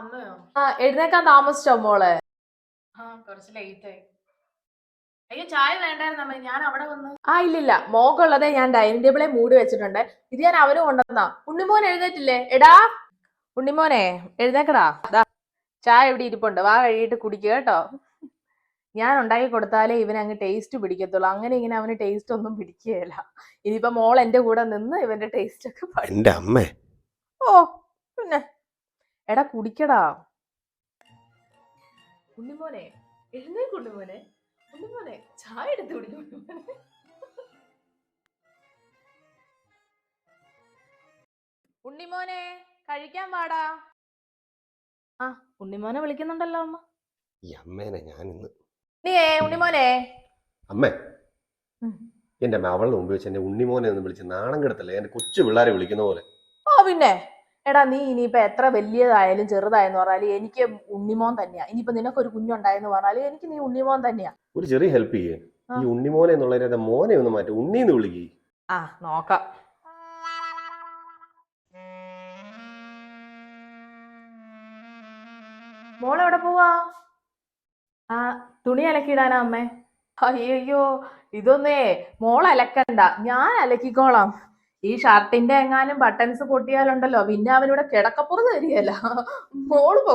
ആ അമ്മയോ? ആ എഴുന്നേക്കാൻ താമസിച്ചോ മോളെ? ആ കുറച്ച് ലേറ്റ് ആയി. അയ്യോ ചായ വേണ്ടായിരുന്നു അമ്മ. ഞാൻ അവിടെ വന്ന് ആ ഇല്ലില്ല. മോക്കുള്ളതേ ഞാൻ ഡൈനിങ് ടേബിളെ മൂടി വെച്ചിട്ടുണ്ട്. ഇത് ഞാൻ അവരും കൊണ്ടുവന്നാ. ഉണ്ണിമോൻ എഴുന്നേറ്റില്ലേ? എടാ! ഉണ്ണിമോനെ എഴുന്നേക്കടാ. ചായ ഇവിടെ ഇരിപ്പുണ്ട്. വാ കഴിയിട്ട് കുടിക്കുക കേട്ടോ. ഞാൻ ഉണ്ടാക്കി കൊടുത്താലേ ഇവൻ അങ്ങ് ടേസ്റ്റ് പിടിക്കത്തുള്ളൂ. അങ്ങനെ ഇങ്ങനെ അവന് ടേസ്റ്റ് ഒന്നും പിടിക്കുകയില്ല. ഇനിയിപ്പോ മോൾ എന്റെ കൂടെ നിന്ന് ഇവന്റെ ടേസ്റ്റ് ഒക്കെ അമ്മേ. ഓ പിന്നെ? എടാ കുടിക്കടാ. ഉണ്ണിമോനെ എഴുന്നേക്ക് ഉണ്ണിമോനെ. ഉണ്ണിമോനെ ചായ എടുത്ത് കുടിക്കും ഉണ്ണിമോനെ. ഉണ്ണിമോനെ കഴിക്കാൻ പാടാ ആ ഉണ്ണിമോനെ വിളിക്കുന്നുണ്ടല്ലോ അമ്മ. ഈ അമ്മേനെ ഞാൻ ഇന്ന് നീ ഉണ്ണിമോനെ. അമ്മേ. എന്റെ അമ്മ അവളുടെ മുമ്പ് വെച്ച് എന്റെ ഉണ്ണിമോനെ ഒന്ന് വിളിച്ച് നാണം കെടുത്തല്ലേ? എന്റെ കൊച്ചു പിള്ളേരെ വിളിക്കുന്ന പോലെ. ഓ പിന്നെ? എടാ നീ ഇനിയിപ്പോ എത്ര വലിയതായാലും ചെറുതായെന്ന് പറഞ്ഞാൽ എനിക്ക് ഉണ്ണിമോൻ തന്നെയാ. ഇനിയിപ്പോ നിനക്കൊരു കുഞ്ഞുണ്ടായെന്ന് പറഞ്ഞാൽ എനിക്ക് നീ ഉണ്ണിമോൻ തന്നെയാ. ഒരു ചെറിയ ഹെൽപ്പ് ചെയ്യേ. ഈ ഉണ്ണിമോനെ എന്നുള്ളതിനകത്ത് മോനെ ഒന്ന് മാറ്റി. ഉണ്ണീന്ന് വിളിക്കേ. ആ നോക്കാം. മോളെവിടെ പോവാ? ആ തുണി അലക്കിയിടാനാ അമ്മേ. അയ്യോ ഇതൊന്നേ മോൾ അലക്കണ്ട. ഞാൻ അലക്കിക്കോളാം. ഈ ഷർട്ടിന്റെ എങ്ങാനും ബട്ടൺസ് പൊട്ടിയാലുണ്ടല്ലോ പിന്നെ അവനിവിടെ കിടക്കപ്പുറത്ത് തരികയല്ല മോൾ പോ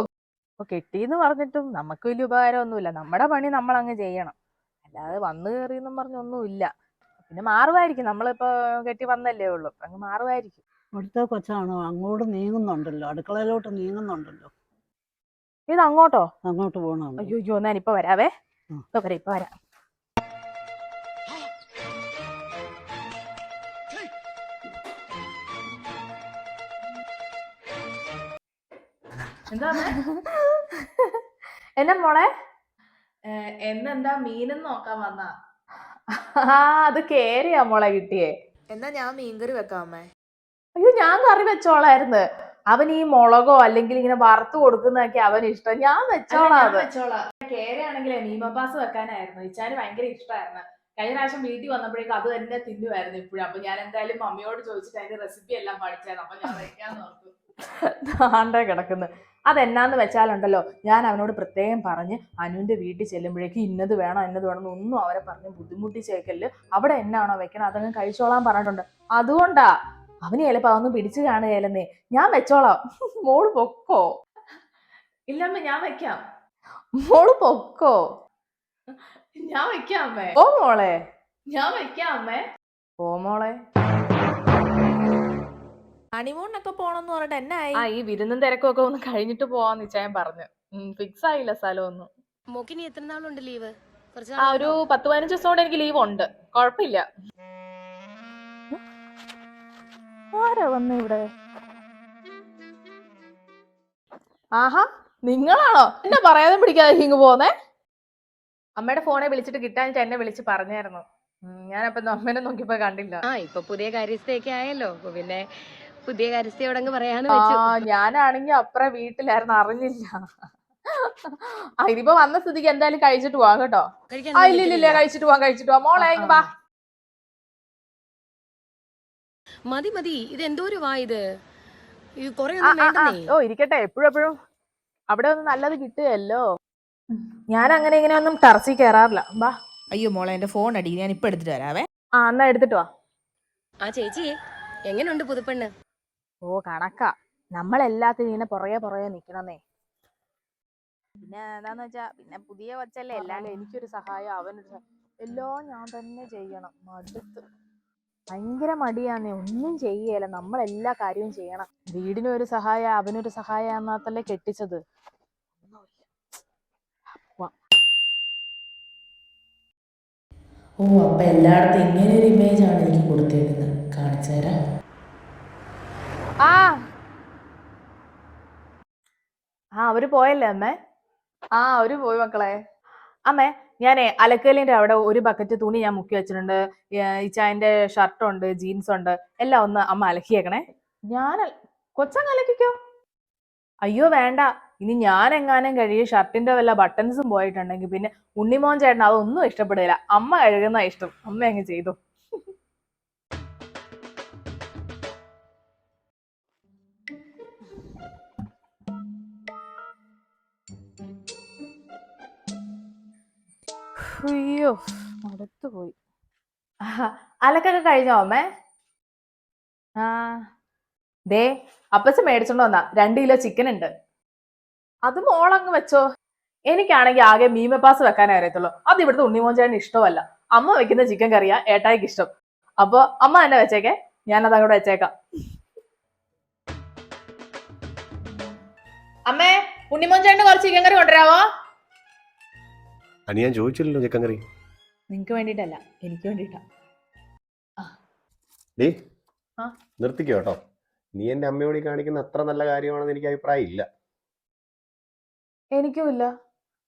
കെട്ടിന്ന് പറഞ്ഞിട്ടും നമുക്ക് വലിയ ഉപകാരമൊന്നുമില്ല. നമ്മുടെ പണി നമ്മൾ അങ്ങ് ചെയ്യണം. അല്ലാതെ വന്നു കയറി എന്നും പറഞ്ഞൊന്നുമില്ല പിന്നെ മാറുമായിരിക്കും. നമ്മളിപ്പോ കെട്ടി വന്നല്ലേ ഉള്ളൂ. അങ്ങ് മാറുമായിരിക്കും. അടുത്ത കൊച്ചാണോ? അങ്ങോട്ട് നീങ്ങുന്നുണ്ടല്ലോ. അടുക്കളയിലോട്ട് നീങ്ങുന്നുണ്ടല്ലോ. ഇത് അങ്ങോട്ടോ? അങ്ങോട്ട് പോകണം അയ്യോ ഇപ്പൊ വരാവേ. ഇപ്പൊ വരാം ഇപ്പൊ വരാം. എന്താ എന്നെ മോളെ? എന്നെന്താ മീനെന്ന് നോക്കാൻ വന്ന? ആ അത് കേറിയാ മോളെ കിട്ടിയേ. എന്നാ ഞാൻ മീൻകറി വെക്കാമേ അയ്യോ ഞാൻ കറി വെച്ചോളായിരുന്നു. അവൻ ഈ മുളകോ അല്ലെങ്കിൽ ഇങ്ങനെ വറുത്ത് കൊടുക്കുന്നതൊക്കെ അവൻ ഇഷ്ടം. ഞാൻ വെച്ചോളാം അത്. കേരയാണെങ്കിലേ മീമപ്പാസ് വെക്കാനായിരുന്നു. ഇച്ചാന് ഭയങ്കര ഇഷ്ടമായിരുന്നു കഴിഞ്ഞ പ്രാവശ്യം വീട്ടിൽ വന്നപ്പോഴേക്കും അത് തന്നെ തിന്നുമായിരുന്നു ഇപ്പോഴും. അപ്പൊ ഞാൻ എന്തായാലും മമ്മിയോട് ചോദിച്ചിട്ട് അതിന്റെ റെസിപ്പി എല്ലാം പഠിച്ചായിരുന്നു. അപ്പൊ ഞാൻ വെക്കാന്ന് ഓർത്തു. കിടക്കുന്നു. അതെന്നാന്ന് വെച്ചാലുണ്ടല്ലോ ഞാൻ അവനോട് പ്രത്യേകം പറഞ്ഞ് അനുവിന്റെ വീട്ടിൽ ചെല്ലുമ്പോഴേക്ക് ഇന്നത് വേണം ഇന്നത് വേണം ഒന്നും അവരെ പറഞ്ഞ് ബുദ്ധിമുട്ടിച്ചേക്കൽ അവിടെ എന്നാണോ വെക്കണം അതങ്ങ് കഴിച്ചോളാൻ പറഞ്ഞിട്ടുണ്ട്. അതുകൊണ്ടാ അവന് ചിലപ്പോൾ അതൊന്നും പിടിച്ചു കാണുകയല്ലെന്നേ ഞാൻ വെച്ചോളാം. മോൾ പൊക്കോ? ഇല്ലമ്മ ഞാൻ വെക്കാം. മോൾ പൊക്കോ? ഞാൻ വെക്കാം അമ്മേ. ഓ മോളെ. ഞാൻ വെക്കാം അമ്മേ. ഓ മോളെ. ഹണിമൂണിനൊക്കെ പോണെന്ന് പറഞ്ഞിട്ട് എന്നായി ആ ഈ വിരുന്നും തിരക്കും ഒക്കെ ഒന്ന് കഴിഞ്ഞിട്ട് പോവാന്ന് നിശ്ചയം പറഞ്ഞു. ഫിക്സ് ആയില്ല സ്ഥലം ഒന്നും മോക്കിനി എത്ര നാളുണ്ട് ലീവ്? കുറച്ച് ആ ഒരു പത്ത് പതിനഞ്ച് ദിവസം കൊണ്ട് എനിക്ക് ലീവ് ഉണ്ട് കുഴപ്പമില്ല. ആരാ വന്ന് ഇവിടെ? ആഹാ നിങ്ങളാണോ? എന്നെ പറയാതെ പിടിക്കാതെ ഇങ്ങ് പോന്നേ. അമ്മയുടെ ഫോണെ വിളിച്ചിട്ട് കിട്ടാനിട്ട് എന്നെ വിളിച്ച് പറഞ്ഞായിരുന്നു. ഉം, ഞാനപ്പൊ അമ്മേനെ നോക്കിയപ്പോ കണ്ടില്ല. ആ ഇപ്പൊ പുതിയ കാര്യസ്ഥയൊക്കെ ആയല്ലോ. അപ്പൊ പിന്നെ പുതിയ കരസ്യ എവിടെ പറയാന്ന് വെച്ചു. ഞാനാണെങ്കി അപ്പറേ വീട്ടിലായിരുന്നു അറിഞ്ഞില്ല. ആ ഇതിപ്പോ വന്ന സ്ഥിതിക്ക് എന്തായാലും കഴിച്ചിട്ട് പോവാം കേട്ടോ. ആ കഴിച്ചിട്ട് പോവാം കഴിച്ചിട്ട് പോവാം. മോളെ ഇങ്ങ് വാ. മതി മതി. ഇത് എന്തോരു വാ ഇത്. ഓ ഇരിക്കട്ടെ എപ്പോഴും എപ്പോഴും. അവിടെ ഒന്ന് നല്ലത് കിട്ടുകയല്ലോ. ഞാൻ അങ്ങനെ ഇങ്ങനെ ഒന്നും ടർച്ചി കയറാറില്ല ബാ അയ്യോ മോളെ എന്റെ ഫോൺ അടി. ഞാൻ ഇപ്പൊ എടുത്തിട്ട് വരാവേ. ആ എന്നാ എടുത്തിട്ട് വാ. ആ ചേച്ചി എങ്ങനെയുണ്ട് പുതുപ്പെണ്ണ്? ഓ കണക്കാ. നമ്മളെല്ലാത്തിനും ഇങ്ങനെ പുറകെ പുറകെ നിക്കണന്നേ. പിന്നെ എന്താന്ന് വെച്ചാ പിന്നെ പുതിയ വച്ചല്ലേ എല്ലാം എനിക്കൊരു സഹായം അവനൊരു സഹായം. എല്ലാം ഞാൻ തന്നെ ചെയ്യണം മടുത്ത്. ഭയങ്കര മടിയാന്നേ ഒന്നും ചെയ്യല. നമ്മൾ എല്ലാ കാര്യവും ചെയ്യണം. വീടിനും ഒരു സഹായം അവനൊരു സഹായം എന്നാത്തല്ലേ കെട്ടിച്ചത്. ഓ അപ്പൊ എല്ലായിടത്തും ഇങ്ങനെ ഒരു ഇമേജ് ആണ് എനിക്ക് കൊടുത്തേക്കുന്നത്. കാണിച്ചു തരാം. ആ. ആ അവർ പോയല്ലേ അമ്മേ? ആ അവർ പോയി മക്കളെ. അമ്മേ ഞാൻ അലക്കലിന്റെ അവിടെ ഒരു ബക്കറ്റ് തുണി ഞാൻ മുക്കി വെച്ചിട്ടുണ്ട്. ഇച്ചായന്റെ ഷർട്ടുണ്ട് ജീൻസ് ഉണ്ട് എല്ലാം ഒന്ന് അമ്മ അലക്കിയേക്കണേ. ഞാൻ കൊച്ചങ്ങ് അലക്കിക്കോ. അയ്യോ വേണ്ട. ഇനി ഞാൻ എങ്ങാനും കഴിയ ഷർട്ടിന്റെ വല്ല ബട്ടൺസും പോയിട്ടുണ്ടെങ്കിൽ പിന്നെ ഉണ്ണിമോൻ ചേട്ടൻ അതൊന്നും ഇഷ്ടപ്പെടുകയില്ല അമ്മ കഴുകുന്ന ഇഷ്ടം. അമ്മ അങ്ങ് ചെയ്തു. മടുത്തു പോയി അലക്കൊക്കെ കഴിഞ്ഞോ അമ്മേ? ആ. ദേ അപ്പച്ച മേടിച്ചോണ്ട് വന്നാ. രണ്ട് കിലോ ചിക്കൻ ഉണ്ട്. അത് മോളങ്ങ് വെച്ചോ. എനിക്കാണെങ്കിൽ ആകെ മീമപ്പാസ് വെക്കാനേ അറിയത്തുള്ളൂ. അത് ഇവിടുത്തെ ഉണ്ണിമോഞ്ചേട്ടന് ഇഷ്ടമല്ല. അമ്മ വെക്കുന്ന ചിക്കൻ കറിയാ ഏട്ടായിക്ക് ഇഷ്ടം. അപ്പൊ അമ്മ തന്നെ വെച്ചേക്കെ. ഞാനത് അങ്ങോട്ട് വെച്ചേക്കാം. അമ്മേ ഉണ്ണിമോഞ്ചേട്ടന് കുറച്ച് ചിക്കൻ കറി കൊണ്ടുവരാവോ? അനി ഞാൻ ചോദിച്ചില്ലല്ലോ ചിക്കൻ കറി നിങ്ങക്ക് വേണ്ടിട്ടല്ല എനിക്ക് വേണ്ടിട്ടാ ഡേ ആ? നിർത്തിക്കോ കേട്ടോ നീ എന്റെ അമ്മയോട് ഈ കാണിക്കുന്ന അത്ര നല്ല കാര്യമാണെന്ന് എനിക്ക് അഭിപ്രായം ഇല്ല. എനിക്കും ഇല്ല.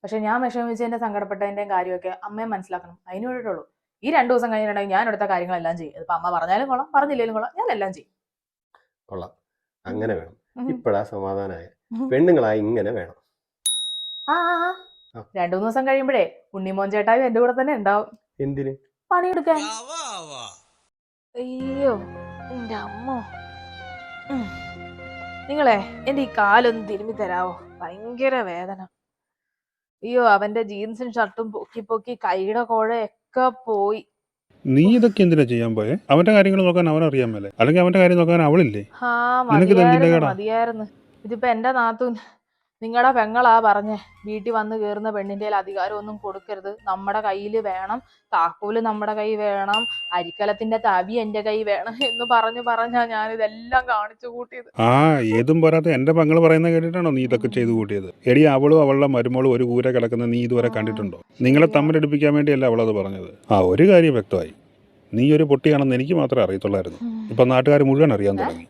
പക്ഷെ ഞാൻ വിഷമിച്ചതിന്റെ സങ്കടപ്പെട്ടതിന്റെയും കാര്യമൊക്കെ അമ്മയെ മനസ്സിലാക്കണം. അതിന് വേണ്ടിയിട്ടുള്ളൂ ഈ രണ്ടു ദിവസം കഴിഞ്ഞിട്ടുണ്ടെങ്കിൽ ഞാൻ എടുത്ത കാര്യങ്ങളെല്ലാം ചെയ്യും. ഇതിപ്പോ അമ്മ പറഞ്ഞാലും കൊള്ളാം പറഞ്ഞില്ലേലും കൊള്ളാം ഞാൻ എല്ലാം ചെയ്യും. കൊള്ളാം. അങ്ങനെ വേണം. ഇപ്പഴാ സമാധാനമായ ഉം. പെണ്ണുങ്ങളായി ഇങ്ങനെ വേണം. ആ. രണ്ടു മൂന്ന് ദിവസം കഴിയുമ്പോഴേ ഉണ്ണിമോൻ ചേട്ടായും എന്റെ കൂടെ തന്നെ ഉണ്ടാവും. എന്തിന്? പണിയെടുക്കാൻ. അയ്യോ എന്റെ അമ്മ. നിങ്ങളെ എന്റെ ഈ കാലൊന്ന് തിരുമ്മി തരാവോ? ഭയങ്കര വേദന. അയ്യോ അവന്റെ ജീൻസും ഷർട്ടും പൊക്കി പൊക്കി കൈയുടെ കോഴയൊക്കെ പോയി. നീ ഇതൊക്കെ എന്തിനാ ചെയ്യാൻ പോയെ? അവന്റെ കാര്യങ്ങൾ നോക്കാൻ അവനറിയാമല്ലേ മേലെ. അല്ലെങ്കിൽ അവന്റെ കാര്യം നോക്കാൻ അവളില്ലേ? മതിയായിരുന്നു. ഇതിപ്പോ എന്റെ നാത്തൂൻ നിങ്ങളുടെ പെങ്ങളാ പറഞ്ഞേ വീട്ടിൽ വന്ന് കയറുന്ന പെണ്ണിന്റെ അധികാരം ഒന്നും കൊടുക്കരുത്. നമ്മുടെ കയ്യിൽ വേണം താക്കോൽ നമ്മുടെ കൈ വേണം അരിക്കലത്തിന്റെ തവി എന്റെ കൈ വേണം എന്ന് പറഞ്ഞു പറഞ്ഞാ ഞാൻ ഇതെല്ലാം കാണിച്ചു കൂട്ടിയത്. ആ ഏതും പോരാത്ത എന്റെ പെങ്ങൾ പറയുന്നത് കേട്ടിട്ടാണോ നീ ഇതൊക്കെ ചെയ്തു കൂട്ടിയത്? എടി അവളും അവളുടെ മരുമോളും ഒരു കൂര കിടക്കുന്ന നീ ഇതുവരെ കണ്ടിട്ടുണ്ടോ? നിങ്ങളെ തമ്മിലടിപ്പിക്കാൻ വേണ്ടിയല്ല അവളത് പറഞ്ഞത്. ആ ഒരു കാര്യം വ്യക്തമായി. നീ ഒരു പൊട്ടിയാണെന്ന് എനിക്ക് മാത്രമേ അറിയത്തുള്ളായിരുന്നു. ഇപ്പൊ നാട്ടുകാർ മുഴുവൻ അറിയാൻ തുടങ്ങി.